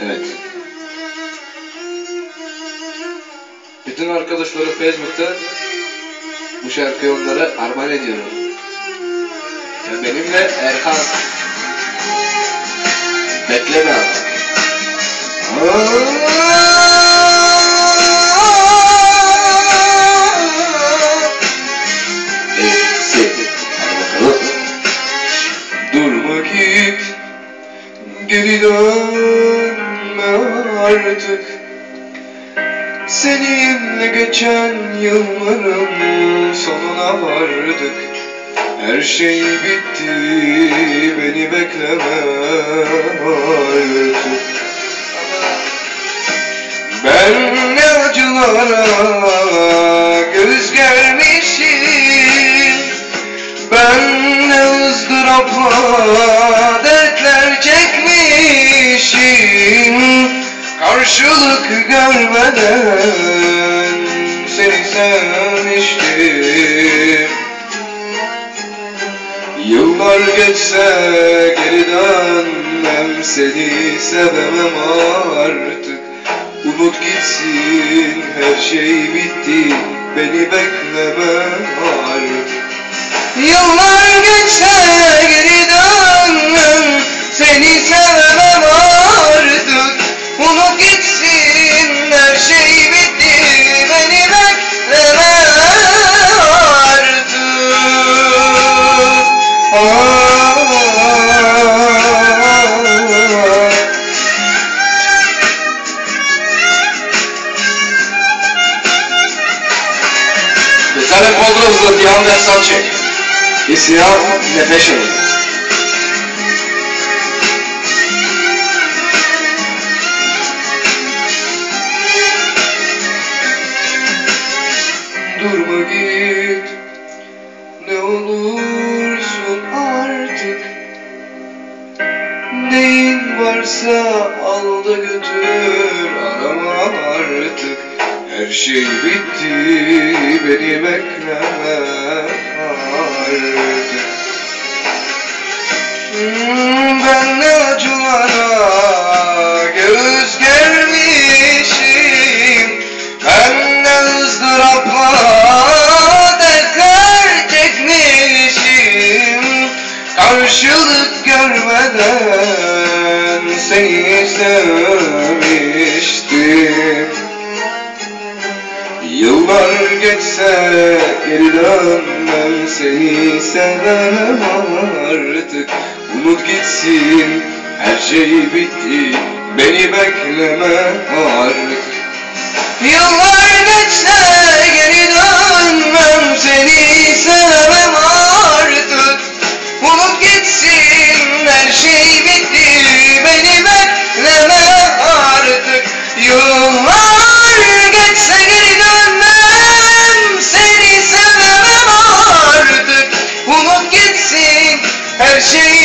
Evet. Bütün arkadaşları Facebook'ta bu şarkıyı onlara armağan ediyorum. Ve benimle Erkan. Bekleme ama. Geri dönme artık. Seninle geçen yılların sonuna vardık. Her şey bitti beni bekleme artık. Ben ne acılara göz germişim. Ben ne ızdırapla görmeden seni sevmiştim. Yıllar geçse geri dönmem seni sevemem artık. Unut gitsin her şey bitti beni bekleme artık. Yıllar geçse geri dönmem Seni sevemem Wcale podróż zrobione w socie. Jest ja nefesim. Durma git. Ne olursun artık. Neyin varsa al da götür. Arama artık Her şey bitti Beni bekleme artık Hmm, Ben ne acılara göz germişim. Ben ne ızdırapla dertler çekmişim. Karşılık görmeden seni sevmiştim Yıllar geçse geri dönmem. Seni sevemem artık. Unut gitsin her şey bitti. Beni bekleme artık her